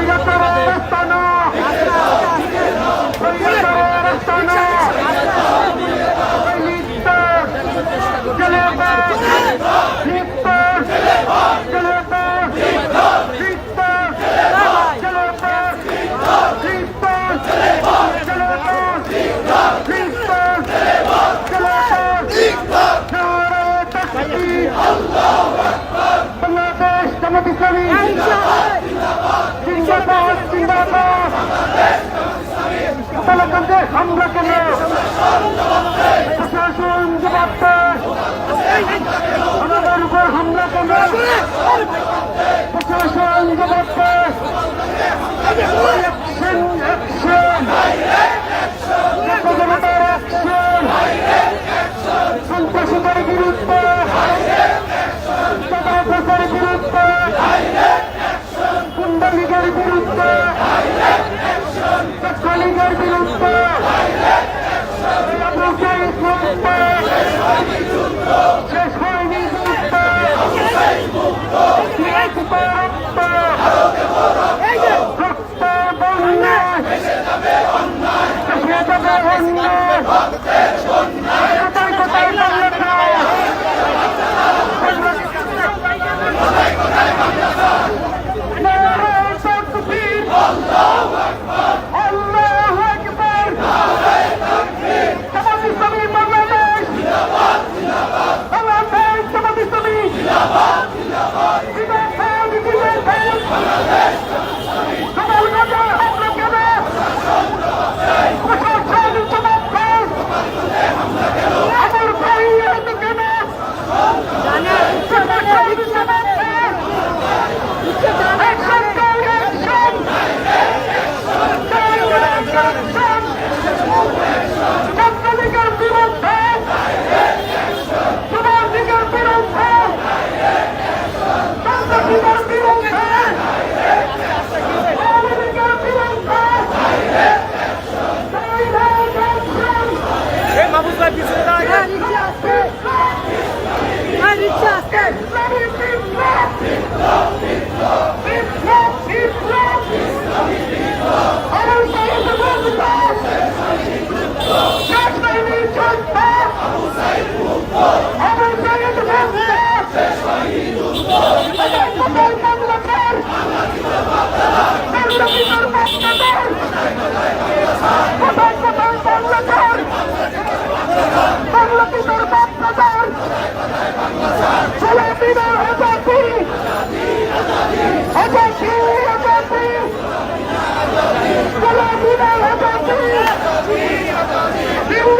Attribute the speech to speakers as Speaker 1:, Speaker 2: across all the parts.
Speaker 1: Hayata Leave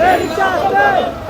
Speaker 1: Hey, John, hey!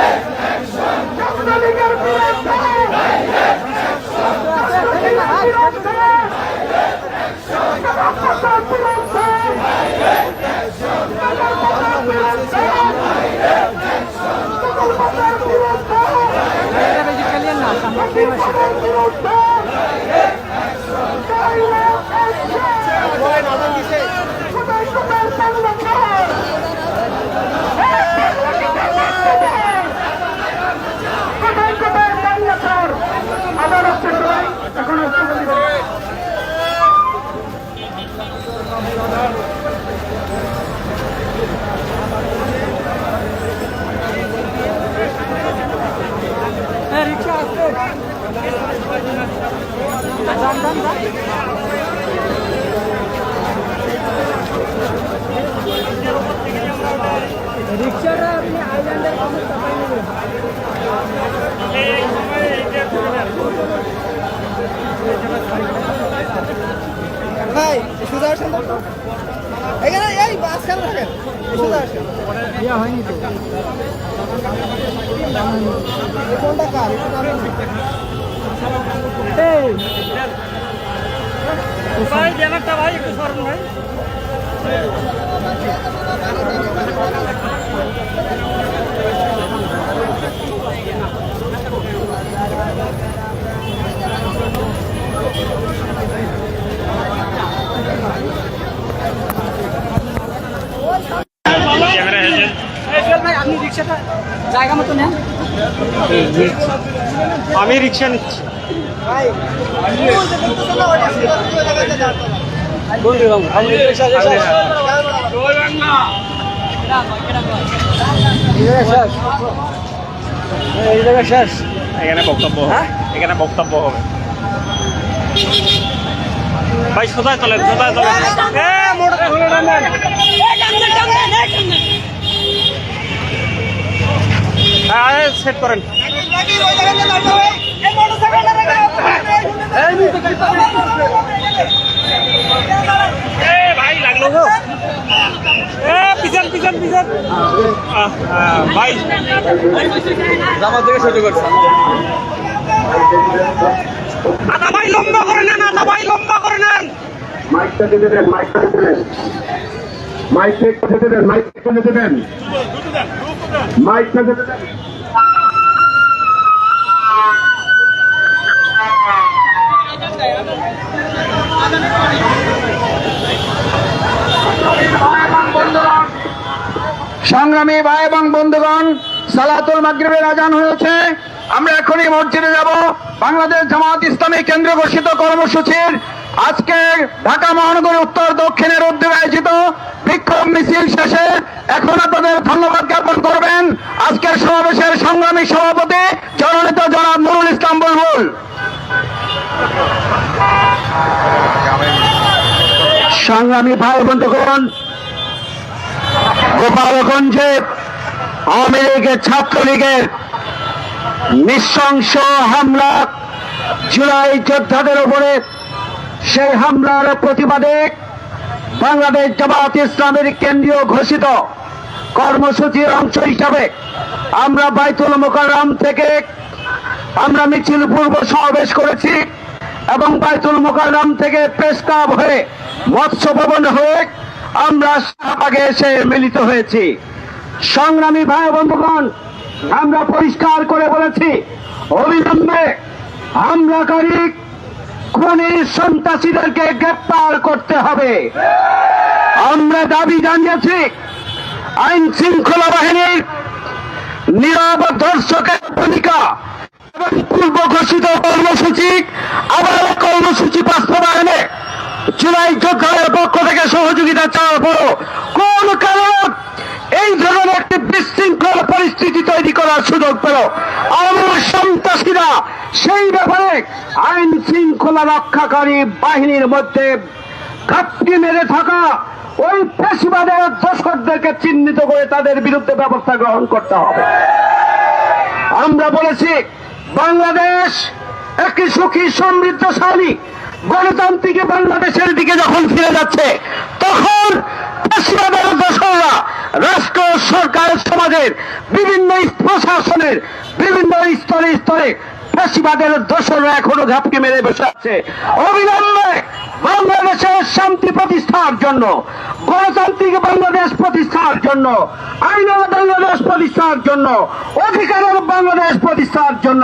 Speaker 2: এই রিক্সা রিক্সাটা আপনি আইল্যান্ডের কোনো
Speaker 3: ভাই সোজা আসেন এখানে এই বাস কেন থাকেন। সোজা আসেন
Speaker 2: ইয়া হয়নি তো?
Speaker 3: কোনটা কার?
Speaker 4: ভাই ব্যানারটা ভাই একটু সরুন ভাই।
Speaker 2: ভাই আপনি রিক্সাটা জায়গা মতো নেন
Speaker 4: আমি রিক্সা নিচ্ছি এখানে বক্তব্য হবে এখানে বক্তব্য হবে ভাই সোজায় চলেন সোজায় চলেন মোটরে হ্যাঁ সেট করেন। এ ভাই লাগল গো এ পিছন পিছন পিছন। আহ, ভাই। জামা থেকে শুরু করছে। আদা ভাই লম্বা করে নেন আদা ভাই লম্বা করে নেন।
Speaker 5: মাইকটা দিতে দেন মাইকটা দিতে দেন। মাইকটা একটু দিতে দেন মাইকটা দিতে দেন। সংগ্রামী ভাই এবং বন্ধুগণ, সালাতুল মাগরিবের আজান হয়েছে। আমরা এখনই মসজিদে যাব। বাংলাদেশ জামাত ইসলামী কেন্দ্র ঘোষিত কর্মসূচির আজকে ঢাকা মহানগরী উত্তর দক্ষিণের উদ্যোগে আয়োজিত বিক্ষোভ মিছিল শেষে
Speaker 1: এখন আপনাদের ধন্যবাদ জ্ঞাপন করবেন। আজকের সমাবেশের সংগ্রামী সভাপতি জননেতা জনাব নুরুল ইসলাম বুলবুল। সংগ্রামী ভাই বন্ধুগণ গোপালগঞ্জে আওয়ামী লীগের ছাত্রলীগের নৃশংস হামলা, জুলাই যোদ্ধাদের উপরে সেই হামলার প্রতিবাদে বাংলাদেশ জামাত ইসলামের কেন্দ্রীয় ঘোষিত কর্মসূচির অংশ হিসাবে আমরা বাইতুল মোকাররম থেকে আমরা মিছিল পূর্ব সমাবেশ করেছি এবং বাইতুল মোকাররম থেকে প্রেস ক্লাব হয়ে মৎস্য ভবন হয়ে আমরা শাহবাগে এসে মিলিত হয়েছি। সংগ্রামী ভাই বন্ধুগণ, আমরা পরিষ্কার করে বলেছি, অবিলম্বে হামলাকারী খুনি সন্ত্রাসীদেরকে গ্রেপ্তার করতে হবে। আমরা দাবি জানিয়েছি, আইন শৃঙ্খলা বাহিনীর নীরব দর্শকের ভূমিকা এবং পূর্ব ঘোষিত কর্মসূচি, আবার কর্মসূচি বাস্তবায়নে জুলাই যোদ্ধাদের পক্ষ থেকে সহযোগিতা চাওয়ার পরও কোন কারণ এই ধরনের একটি বিশৃঙ্খল পরিস্থিতি তৈরি করার সুযোগ পেল। আমার সন্ত্রাসীরা সেই ব্যাপারে আইন শৃঙ্খলা রক্ষাকারী বাহিনীর মধ্যে ঘাপটি মেরে থাকা ওই পেশিবাদের দর্শকদেরকে চিহ্নিত করে তাদের বিরুদ্ধে ব্যবস্থা গ্রহণ করতে হবে। আমরা বলেছি, বাংলাদেশ একটি সুখী, সমৃদ্ধশালী, গণতান্ত্রিক বাংলাদেশের দিকে যখন ফিরে যাচ্ছে, তখন রাষ্ট্র, সরকার, সমাজের বিভিন্ন প্রশাসনের বিভিন্ন স্তরে স্তরে পেশিবাদের দোসররা এখনও ঘাপকে মেরে বসে আছে। অবিলম্বে বাংলাদেশের শান্তি প্রতিষ্ঠার জন্য, গণতান্ত্রিক বাংলাদেশ প্রতিষ্ঠার জন্য আইনের বাংলাদেশ প্রতিষ্ঠার জন্য, অধিকারের বাংলাদেশ প্রতিষ্ঠার জন্য,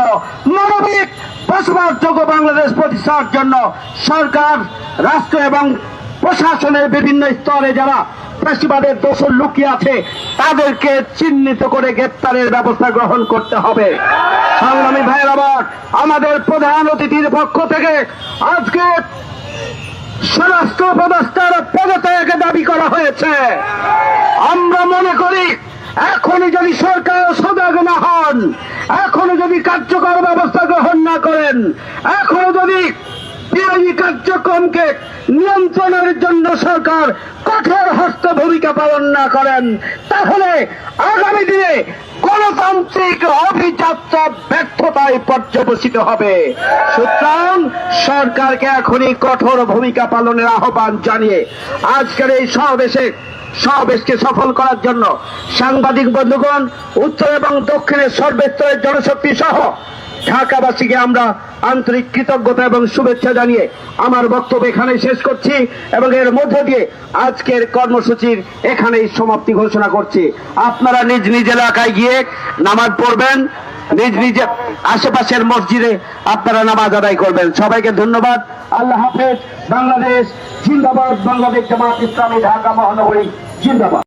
Speaker 1: মানবিক বসবাসযোগ্য বাংলাদেশ প্রতিষ্ঠার জন্য সরকার, রাষ্ট্র এবং প্রশাসনের বিভিন্ন স্তরে যারা পেশিবাদের দোষর লুকিয়ে আছে, তাদেরকে চিহ্নিত করে গ্রেপ্তারের ব্যবস্থা গ্রহণ করতে হবে। সংগ্রামী ভাইয়ের আবার আমাদের প্রধান অতিথির পক্ষ থেকে আজকে স্বরাষ্ট্র উপদেষ্টার পদত্যাগ দাবি করা হয়েছে। আমরা মনে করি, এখনই যদি সরকার সজাগ না হন এখনও যদি কার্যকর ব্যবস্থা গ্রহণ না করেন এখনও যদি বিরোধী কার্যক্রমকে নিয়ন্ত্রণের জন্য সরকার কঠোর হস্ত ভূমিকা পালন না করেন, তাহলে আগামী দিনে গণতান্ত্রিক অভিযাত্রা ব্যর্থতায় পর্যবসিত হবে। সুতরাং সরকারকে এখনই কঠোর ভূমিকা পালনের আহ্বান জানিয়ে আজকের এই সমাবেশে, সমাবেশকে সফল করার জন্য সাংবাদিক বন্ধুগণ, উত্তর এবং দক্ষিণের সর্বস্তরের জনশক্তি সহ ঢাকাবাসীকে আমরা আন্তরিক কৃতজ্ঞতা এবং শুভেচ্ছা জানিয়ে আমার বক্তব্য এখানে শেষ করছি এবং এর মধ্য দিয়ে আজকের কর্মসূচির এখানেই সমাপ্তি ঘোষণা করছি। আপনারা নিজ নিজ এলাকায় গিয়ে নামাজ পড়বেন, নিজ নিজ আশেপাশের মসজিদে আপনারা নামাজ আদায় করবেন। সবাইকে ধন্যবাদ। আল্লাহ হাফেজ, বাংলাদেশ জিন্দাবাদ, বাংলাদেশ জামাত ইসলামী, ঢাকা মহানগরী, জিন্দাবাদ।